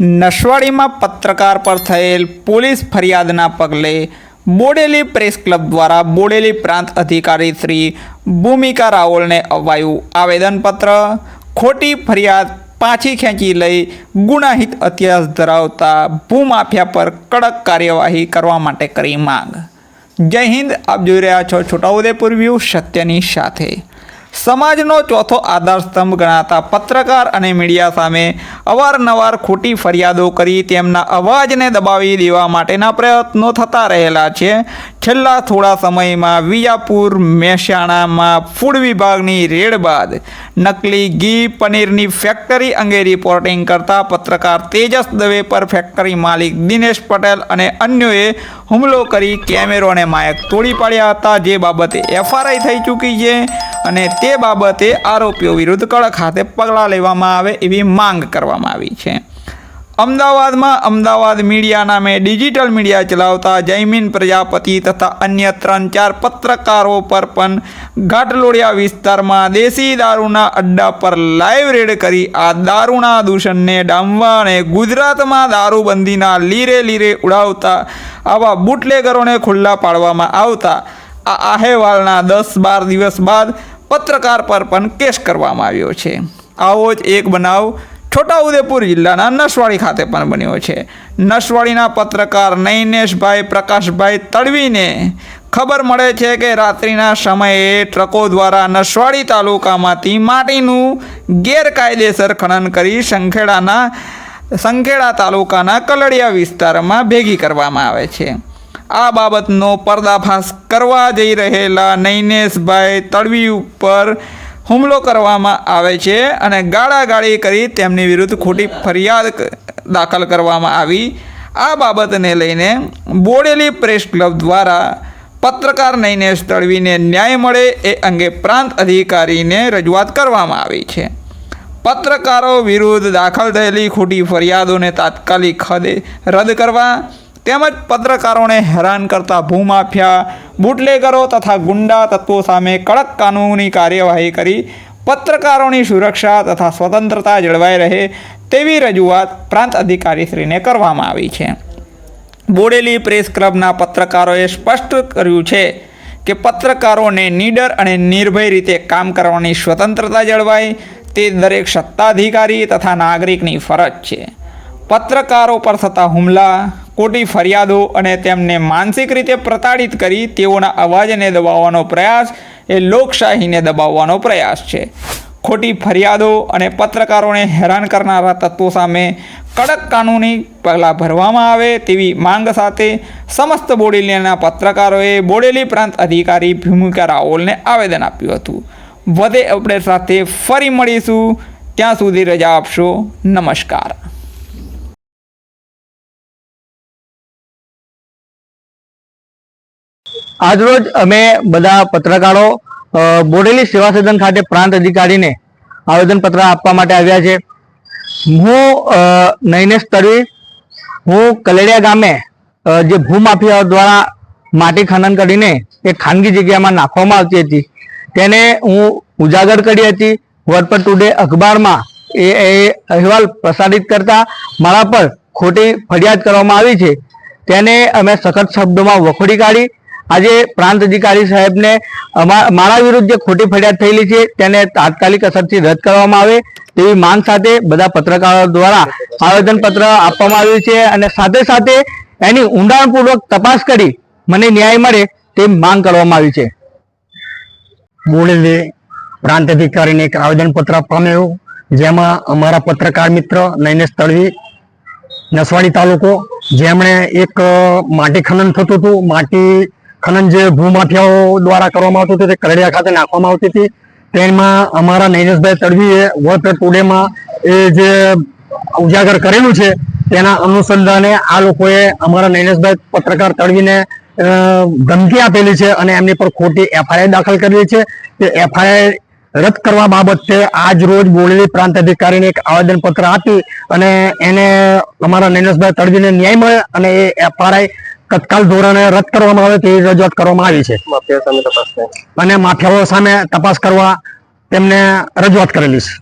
નસવાડીમાં પત્રકાર પર થયેલ પોલીસ ફરિયાદના પગલે બોડેલી પ્રેસ ક્લબ દ્વારા બોડેલી પ્રાંત અધિકારી શ્રી ભૂમિકા રાવલને અપાયું આવેદનપત્ર. ખોટી ફરિયાદ પાછી ખેંચી લઈ ગુનાહિત ઇતિહાસ ધરાવતા ભૂમાફિયા પર કડક કાર્યવાહી કરવા માટે કરી માંગ. જય હિન્દ, આપ જોઈ રહ્યા છો છોટાઉદેપુર વ્યૂ સત્યની સાથે. સમાજનો ચોથો આધારસ્તંભ ગણાતા પત્રકાર અને મીડિયા સામે અવારનવાર ખોટી ફરિયાદો કરી તેમના અવાજને દબાવી દેવા માટેના પ્રયત્નો થતા રહેલા છે. છેલ્લા થોડા સમયમાં વિજાપુર મહેસાણામાં ફૂડ વિભાગની રેડ બાદ નકલી ઘી પનીરની ફેક્ટરી અંગે રિપોર્ટિંગ કરતા પત્રકાર તેજસ દવે પર ફેક્ટરી માલિક દિનેશ પટેલ અને અન્યોએ હુમલો કરી કેમેરો અને માયક તોડી પાડ્યા હતા. જે બાબતે એફઆરઆઈ થઈ ચૂકી છે. અને તે બાબતે આરોપીઓ વિરુદ્ધ કડક હાથે પગલાં લેવામાં આવે એવી માંગ કરવામાં આવી છે. અમદાવાદમાં અમદાવાદ મીડિયા નામે ડિજિટલ મીડિયા ચલાવતા જયમીન પ્રજાપતિ તથા અન્ય ત્રણ ચાર પત્રકારો પર પણ ઘાટલોડિયા વિસ્તારમાં દેશી દારૂના અડ્ડા પર લાઈવ રેડ કરી આ દારૂના દૂષણને ડામવા અને ગુજરાતમાં દારૂબંધીના લીરે લીરે ઉડાવતા આવા બુટલેગરોને ખુલ્લા પાડવામાં આવતા. આ અહેવાલના દસ બાર દિવસ બાદ પત્રકાર પર પણ કેસ કરવામાં આવ્યો છે. આવો જ એક બનાવ છોટાઉદેપુર જિલ્લાના નસવાડી ખાતે પણ બન્યો છે. નસવાડીના પત્રકાર નૈનેશભાઈ પ્રકાશભાઈ તડવીને ખબર મળે છે કે રાત્રિના સમયે ટ્રકો દ્વારા નસવાડી તાલુકામાંથી માટીનું ગેરકાયદેસર ખનન કરી સંખેડાના સંખેડા તાલુકાના કલડિયા વિસ્તારમાં ભેગી કરવામાં આવે છે. આ બાબતનો પર્દાફાશ કરવા જઈ રહેલા નૈનેશભાઈ તડવી ઉપર હુમલો કરવામાં આવે છે અને ગાળાગાળી કરી તેમની વિરુદ્ધ ખોટી ફરિયાદ દાખલ કરવામાં આવી. આ બાબતને લઈને બોડેલી પ્રેસ ક્લબ દ્વારા પત્રકાર નૈનેશ તડવીને ન્યાય મળે એ અંગે પ્રાંત અધિકારીને રજૂઆત કરવામાં આવી છે. પત્રકારો વિરુદ્ધ દાખલ થયેલી ખોટી ફરિયાદોને તાત્કાલિક હદે રદ કરવા તેમજ પત્રકારોને હેરાન કરતા ભૂમાફિયા, બુટલેગરો તથા ગુંડા તત્વો સામે કડક કાનૂની કાર્યવાહી કરી પત્રકારોની સુરક્ષા તથા સ્વતંત્રતા જળવાઈ રહે તેવી રજૂઆત પ્રાંત અધિકારીશ્રીને કરવામાં આવી છે. બોડેલી પ્રેસ ક્લબના પત્રકારોએ સ્પષ્ટ કર્યું છે કે પત્રકારોને નીડર અને નિર્ભય રીતે કામ કરવાની સ્વતંત્રતા જળવાય તે દરેક સત્તાધિકારી તથા નાગરિકની ફરજ છે. પત્રકારો પર થતા હુમલા, ખોટી ફરિયાદો અને તેમને માનસિક રીતે પ્રતાડિત કરી તેઓના અવાજને દબાવવાનો પ્રયાસ એ લોકશાહીને દબાવવાનો પ્રયાસ છે. ખોટી ફરિયાદો અને પત્રકારોને હેરાન કરનારા તત્વો સામે કડક કાનૂની પગલાં ભરવામાં આવે તેવી માંગ સાથે સમસ્ત બોડેલીના પત્રકારોએ બોડેલી પ્રાંત અધિકારી ભૂમિકા રાઓલને આવેદન આપ્યું હતું. વધે અપડેટ સાથે ફરી મળીશું. ત્યાં સુધી રજા આપશો. નમસ્કાર. આજરોજ અમે બધા પત્રકારો બોડેલી સેવા સદન ખાતે પ્રાંત અધિકારીને આવેદનપત્ર આપવા માટે આવ્યા છે. હું નૈનેશ તરવી, હું કલેડિયા ગામે જે ભૂમાફિયાઓ દ્વારા માટી ખનન કરીને એક ખાનગી જગ્યામાં નાખવામાં આવતી હતી, તેને હું ઉજાગર કરી હતી. વર્ડ પર ટુડે અખબારમાં એ એ અહેવાલ પ્રસારિત કરતા મારા પર ખોટી ફરિયાદ કરવામાં આવી છે. તેને અમે સખત શબ્દોમાં વખોડી કાઢી આજે પ્રાંત અધિકારી સાહેબને મારા વિરુદ્ધ જે ખોટી ફરિયાદ થયેલી છે, તેને તાત્કાલિક અસરથી રદ કરવામાં આવે તેવી માંગ સાથે બધા પત્રકારો દ્વારા આવેદનપત્ર આપવામાં આવ્યું છે અને સાથે સાથે એની ઊંડાણપૂર્વક તપાસ કરી મને ન્યાય મળે તે માંગ કરવામાં આવી છે. બોડેલી પ્રાંત અધિકારીને એક આવેદનપત્ર આવ્યું જેમાં અમારા પત્રકાર મિત્ર નૈનેશ તળવી, નસવાડી તાલુકો, જેમણે એક માટી ખનન થતું હતું. માટી ખનન જે ભૂમાફિયાઓ દ્વારા કરવામાં આવતું હતું તે કરડિયા ખાતે નાખવામાં આવતી હતી. તેમાં અમારા નૈનેશભાઈ તળવીએ વર્લ્ડ ટુડેમાં એ જે ઉજાગર કરેલું છે તેના અનુસંધાને આ લોકોએ અમારા નૈનેશભાઈ પત્રકાર તળવીને અ, ધમકી આપેલી છે અને એમની પર ખોટી એફઆઈઆર દાખલ કરેલી છે. તે એફઆઈઆર રદ કરવા બાબતે આજ રોજ બોલેલી પ્રાંત અધિકારીને એક આવેદન પત્ર આપી અને એને અમારા નૈનેશભાઈ તળવીને ન્યાય મળે અને એ એફઆરઆઈ તત્કાલ ધોરણે રદ કરવામાં આવે તેવી રજૂઆત કરવામાં આવી છે. અને માફિયાઓ સામે તપાસ કરવા તેમને રજૂઆત કરેલી છે.